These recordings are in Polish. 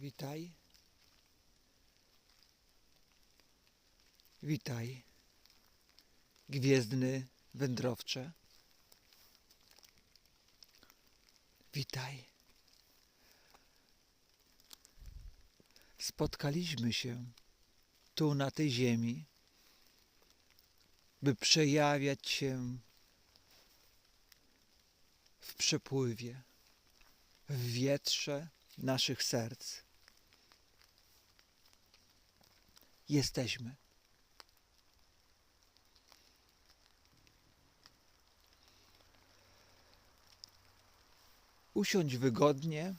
Witaj. Witaj, gwiezdny wędrowcze. Witaj. Spotkaliśmy się tu na tej ziemi, by przejawiać się w przepływie, w wietrze naszych serc. Jesteśmy. Usiądź wygodnie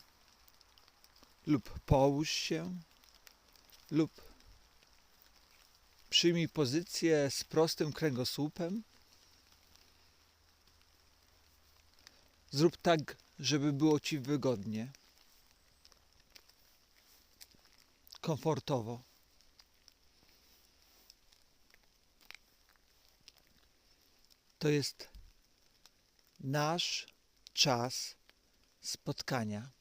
lub połóż się lub przyjmij pozycję z prostym kręgosłupem. Zrób tak, żeby było ci wygodnie, komfortowo. To jest nasz czas spotkania.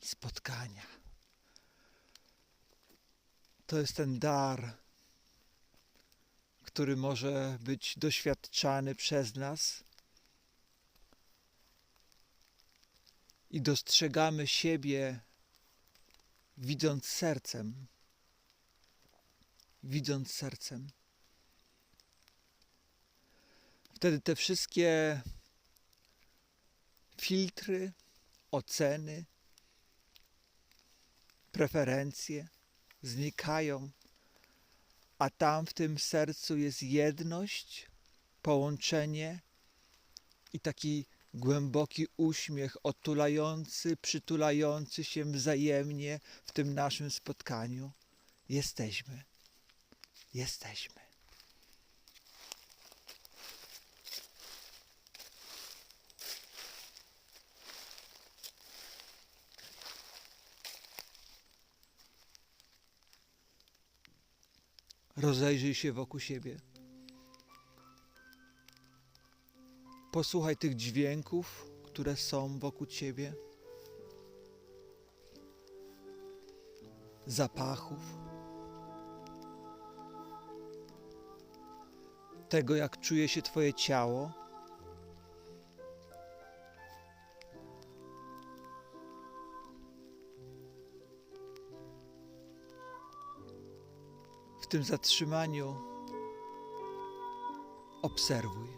Spotkania. To jest ten dar, który może być doświadczany przez nas i dostrzegamy siebie, widząc sercem. Widząc sercem. Wtedy te wszystkie filtry, oceny, preferencje znikają, a tam w tym sercu jest jedność, połączenie i taki głęboki uśmiech otulający, przytulający się wzajemnie w tym naszym spotkaniu. Jesteśmy. Jesteśmy. Rozejrzyj się wokół siebie. Posłuchaj tych dźwięków, które są wokół ciebie. Zapachów. Tego, jak czuje się Twoje ciało. W tym zatrzymaniu obserwuj.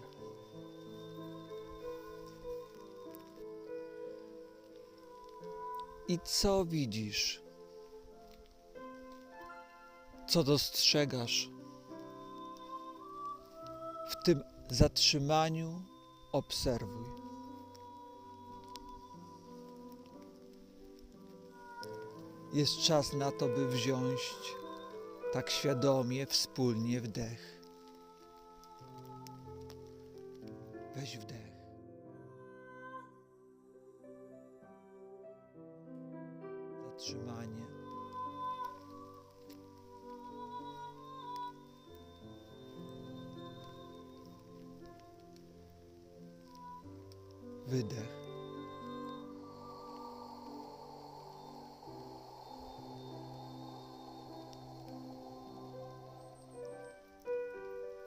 I co widzisz? Co dostrzegasz? Zatrzymaniu obserwuj. Jest czas na to, by wziąć tak świadomie, wspólnie wdech. Weź wdech. Zatrzymanie. Wydech.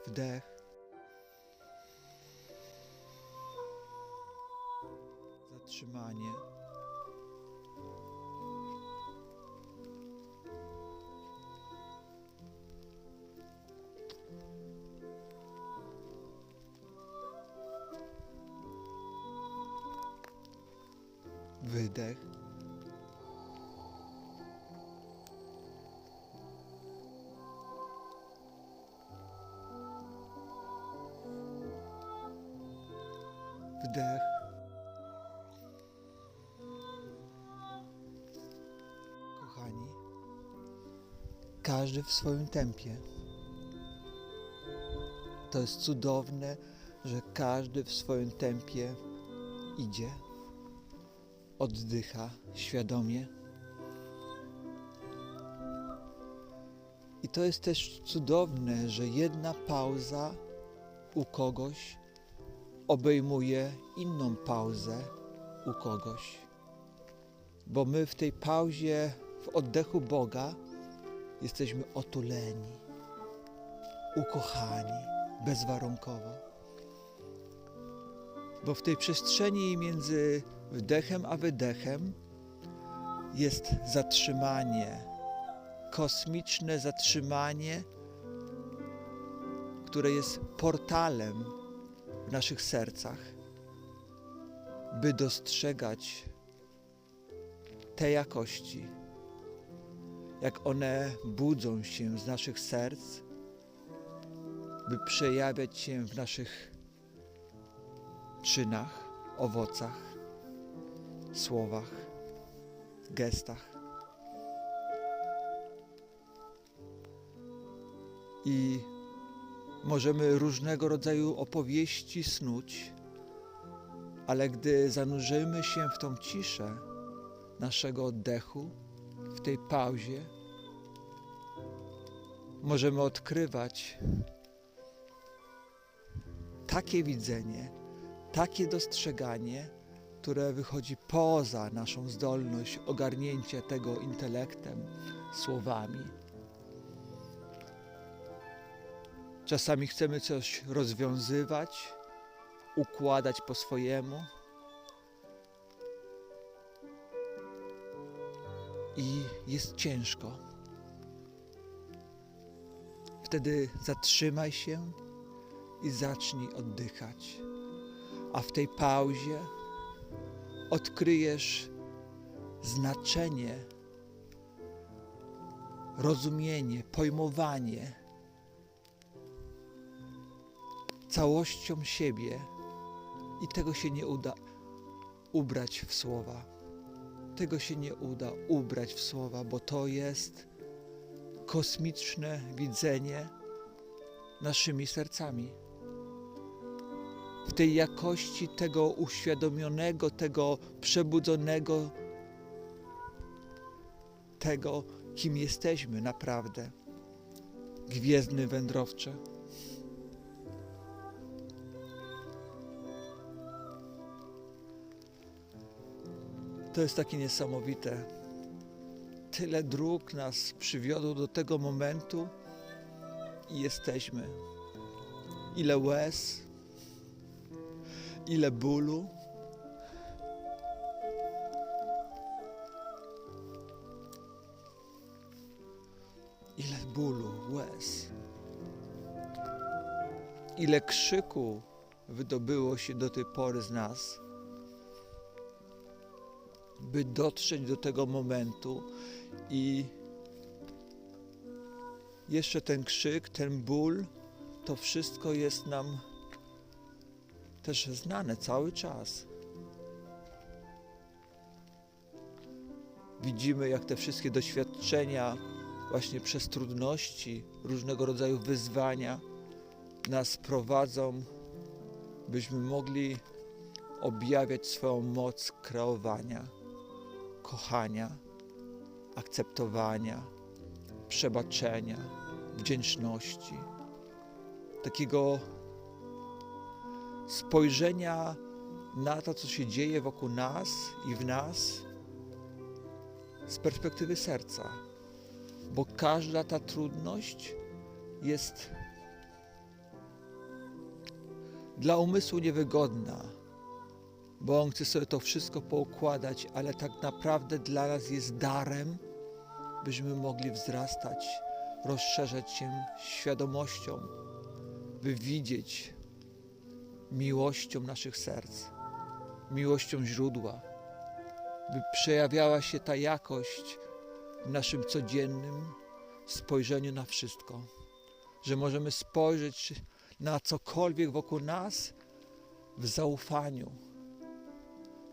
Wdech. Zatrzymanie. Wydech. Wdech. Kochani, każdy w swoim tempie. To jest cudowne, że każdy w swoim tempie idzie, oddycha świadomie. I to jest też cudowne, że jedna pauza u kogoś obejmuje inną pauzę u kogoś. bo my w tej pauzie, w oddechu Boga jesteśmy otuleni, ukochani bezwarunkowo. Bo w tej przestrzeni między wdechem a wydechem jest zatrzymanie, kosmiczne zatrzymanie, które jest portalem w naszych sercach, by dostrzegać te jakości, jak one budzą się z naszych serc, by przejawiać się w naszych czynach, owocach, słowach, gestach. I możemy różnego rodzaju opowieści snuć, ale gdy zanurzymy się w tą ciszę naszego oddechu, w tej pauzie, możemy odkrywać takie widzenie, takie dostrzeganie, które wychodzi poza naszą zdolność ogarnięcia tego intelektem, słowami. Czasami chcemy coś rozwiązywać, układać po swojemu. I jest ciężko. Wtedy zatrzymaj się i zacznij oddychać. A w tej pauzie odkryjesz znaczenie, rozumienie, pojmowanie całością siebie i tego się nie uda ubrać w słowa. Tego się nie uda ubrać w słowa, bo to jest kosmiczne widzenie naszymi sercami. W tej jakości tego uświadomionego, tego przebudzonego, tego, kim jesteśmy naprawdę. Gwiezdny wędrowcze. To jest takie niesamowite. Tyle dróg nas przywiodło do tego momentu i jesteśmy. Ile łez, ile bólu. Ile bólu, łez. Ile krzyku wydobyło się do tej pory z nas by dotrzeć do tego momentu i jeszcze ten krzyk, ten ból, to wszystko jest nam też znane cały czas. Widzimy, jak te wszystkie doświadczenia, właśnie przez trudności, różnego rodzaju wyzwania, nas prowadzą, byśmy mogli objawiać swoją moc kreowania kochania, akceptowania, przebaczenia, wdzięczności, takiego spojrzenia na to, co się dzieje wokół nas i w nas z perspektywy serca, bo każda ta trudność jest dla umysłu niewygodna bo On chce sobie to wszystko poukładać, ale tak naprawdę dla nas jest darem, byśmy mogli wzrastać, rozszerzać się świadomością, by widzieć miłością naszych serc, miłością źródła, by przejawiała się ta jakość w naszym codziennym spojrzeniu na wszystko, że możemy spojrzeć na cokolwiek wokół nas w zaufaniu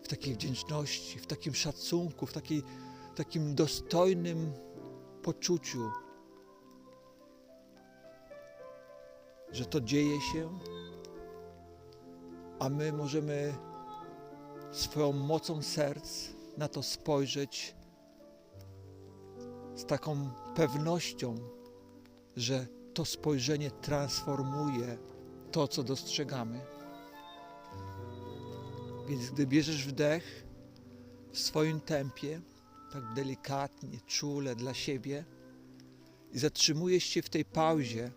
w takiej wdzięczności, w takim szacunku, w takiej, takim dostojnym poczuciu, że to dzieje się, a my możemy swoją mocą serc na to spojrzeć z taką pewnością, że to spojrzenie transformuje to, co dostrzegamy. Więc gdy bierzesz wdech, w swoim tempie, tak delikatnie, czule dla siebie i zatrzymujesz się w tej pauzie,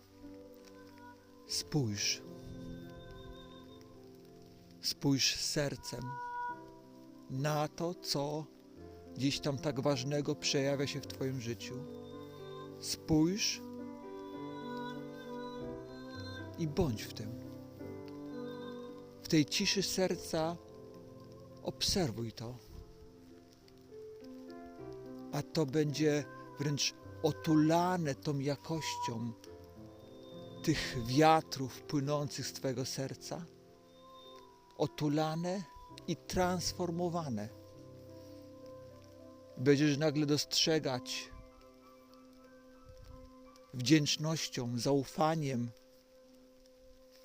spójrz. Spójrz sercem na to, co gdzieś tam tak ważnego przejawia się w Twoim życiu. Spójrz i bądź w tym. W tej ciszy serca obserwuj to. A to będzie wręcz otulane tą jakością tych wiatrów płynących z Twojego serca. Otulane i transformowane. Będziesz nagle dostrzegać wdzięcznością, zaufaniem,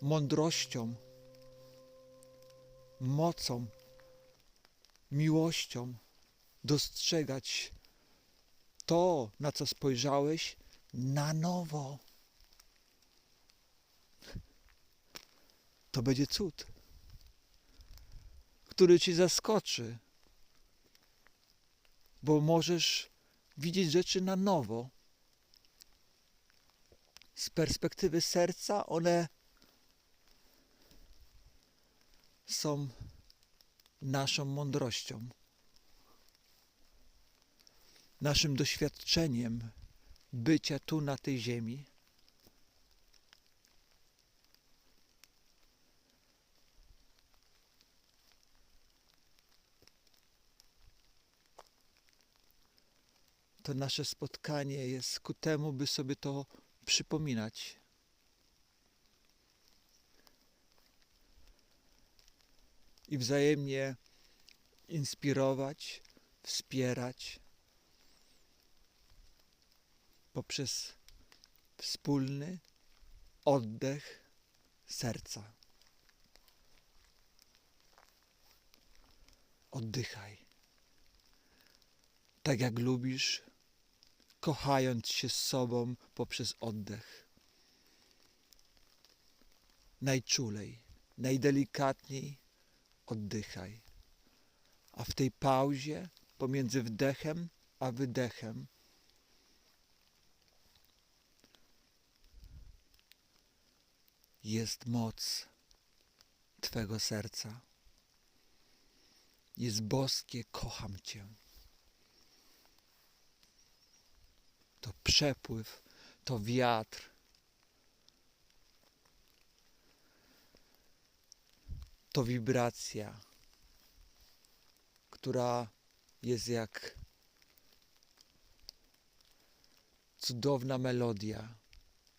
mądrością, mocą, miłością dostrzegać to, na co spojrzałeś, na nowo. To będzie cud, który ci zaskoczy, bo możesz widzieć rzeczy na nowo. Z perspektywy serca one są naszą mądrością, naszym doświadczeniem bycia tu na tej ziemi. To nasze spotkanie jest ku temu, by sobie to przypominać. i wzajemnie inspirować, wspierać poprzez wspólny oddech serca. Oddychaj. Tak jak lubisz, kochając się z sobą poprzez oddech. Najczulej, najdelikatniej oddychaj. A w tej pauzie pomiędzy wdechem a wydechem jest moc Twego serca. Jest boskie, kocham Cię. To przepływ, to wiatr. To wibracja, która jest jak cudowna melodia,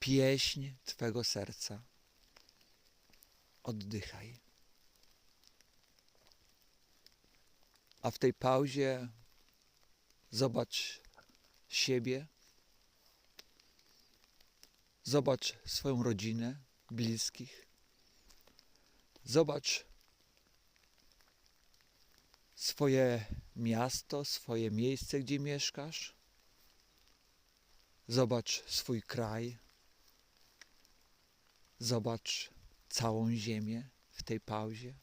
pieśń Twego serca. Oddychaj. A w tej pauzie zobacz siebie, zobacz swoją rodzinę, bliskich, zobacz swoje miasto, swoje miejsce, gdzie mieszkasz, zobacz swój kraj, zobacz całą ziemię w tej pauzie.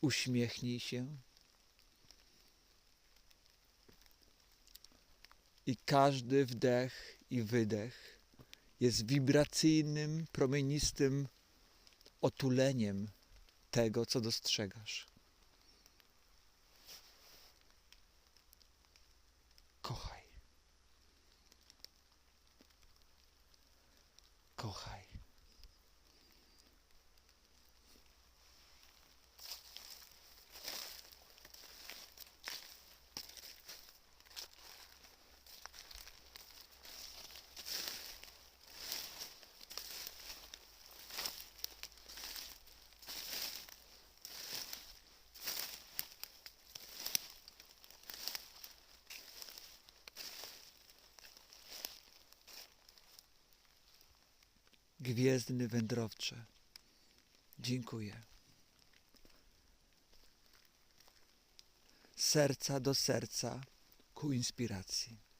Uśmiechnij się. I każdy wdech i wydech jest wibracyjnym, promienistym otuleniem tego, co dostrzegasz. Kochaj. Kochaj. Gwiezdny wędrowcze. Dziękuję. Serca do serca ku inspiracji.